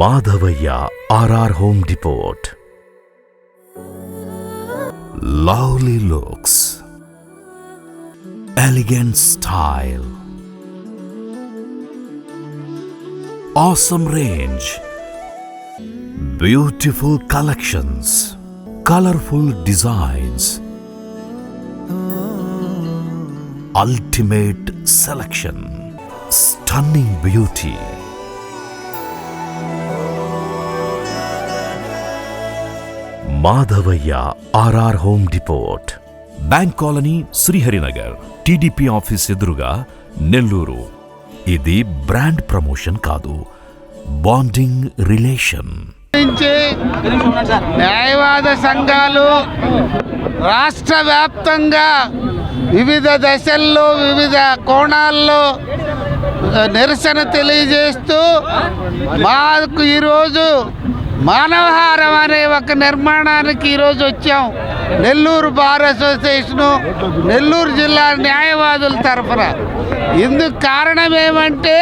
Madhavaya, R R home depot lovely looks elegant style awesome range, beautiful collections, colorful designs, ultimate selection, stunning beauty. Madhavaiah RR home depot bank colony Sriharinagar. TDP office ఎదురుగా నెల్లూరు. ఇది brand promotion కాదు bonding relation. న్యాయవాద సంఘాలు రాష్ట్ర వ్యాప్తంగా వివిధ దశల్లో వివిధ కోణాల్లో నిరసన తెలియజేస్తూ మాకు ఈరోజు మానవహారం అనే ఒక నిర్మాణానికి ఈరోజు వచ్చాం. నెల్లూరు బార్ అసోసియేషను నెల్లూరు జిల్లా న్యాయవాదుల తరఫున. ఇందుకు కారణం ఏమంటే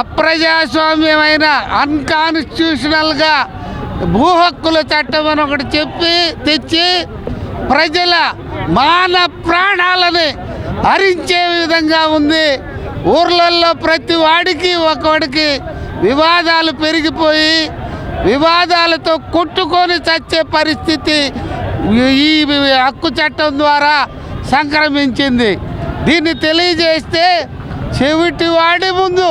అప్రజాస్వామ్యమైన అన్కాన్స్టిట్యూషనల్గా భూ హక్కుల చట్టం అని ఒకటి చెప్పి తెచ్చి ప్రజల మాన ప్రాణాలని హరించే విధంగా ఉంది. ఊర్లలో ప్రతి వాడికి ఒకడికి వివాదాలు పెరిగిపోయి వివాదాలతో కొట్టుకొని చచ్చే పరిస్థితి ఈ హక్కు చట్టం ద్వారా సంక్రమించింది. దీన్ని తెలియజేస్తే చెవిటి వాడి ముందు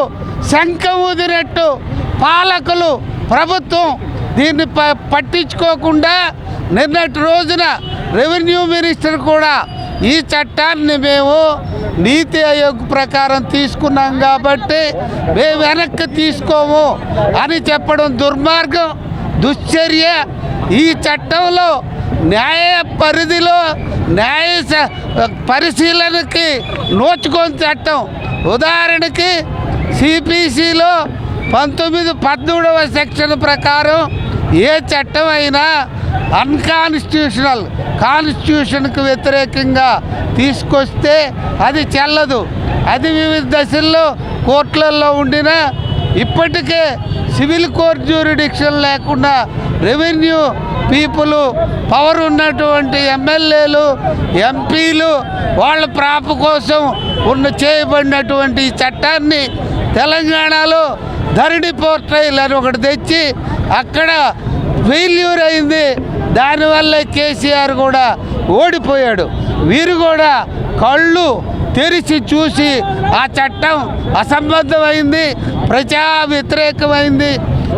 శంఖం ఊదినట్టు పాలకులు ప్రభుత్వం దీన్ని ప పట్టించుకోకుండా నిన్నటి రోజున రెవెన్యూ మినిస్టర్ కూడా ఈ చట్టాన్ని మేము నీతి ఆయోగ్ ప్రకారం తీసుకున్నాం కాబట్టి మేము వెనక్కి తీసుకోము అని చెప్పడం దుర్మార్గం దుశ్చర్య. ఈ చట్టంలో న్యాయ పరిధిలో న్యాయ స- పరిశీలనకి నోచుకొని చట్టం. ఉదాహరణకి సిపిసిలో పంతొమ్మిది పద్మూడవ సెక్షన్ ప్రకారం ఏ చట్టం అయినా అన్కాన్స్టిట్యూషనల్ కాన్స్టిట్యూషన్కు వ్యతిరేకంగా తీసుకొస్తే అది చెల్లదు. అది వివిధ దశల్లో కోర్టులలో ఉండిన ఇప్పటికే సివిల్ కోర్ట్ జ్యూరిడిక్షన్ లేకుండా రెవెన్యూ పీపుల్ పవర్ ఉన్నటువంటి ఎమ్మెల్యేలు ఎంపీలు వాళ్ళ ప్రాపు కోసం ఉన్న చేయబడినటువంటి ఈ చట్టాన్ని తెలంగాణలో ధరణి పోర్ట్రైల్ అని ఒకటి తెచ్చి అక్కడ ఫెయిల్యూర్ అయింది దానివల్ల కేసీఆర్ కూడా ఓడిపోయాడు. వీరు కూడా కళ్ళు తెరిచి చూసి ఆ చట్టం అసంబద్ధమైంది ప్రజా వ్యతిరేకమైంది.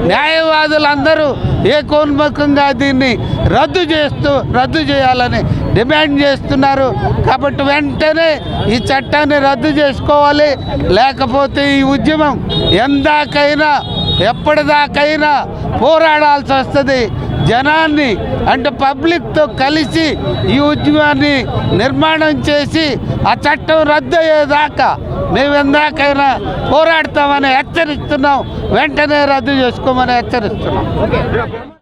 న్యాయవాదులందరూ ఏకోన్ముఖంగా దీన్ని రద్దు చేస్తూ రద్దు చేయాలని డిమాండ్ చేస్తున్నారు. కాబట్టి వెంటనే ఈ చట్టాన్ని రద్దు చేసుకోవాలి. లేకపోతే ఈ ఉద్యమం ఎందాకైనా ఎప్పటిదాకైనా పోరాడాల్సి వస్తుంది. జనాన్ని అంటే పబ్లిక్తో కలిసి ఈ ఉద్యమాన్ని నిర్మాణం చేసి ఆ చట్టం రద్దు అయ్యేదాకా మేము ఎందాకైనా పోరాడతామని హెచ్చరిస్తున్నాం. వెంటనే రద్దు చేసుకోమని హెచ్చరిస్తున్నాం.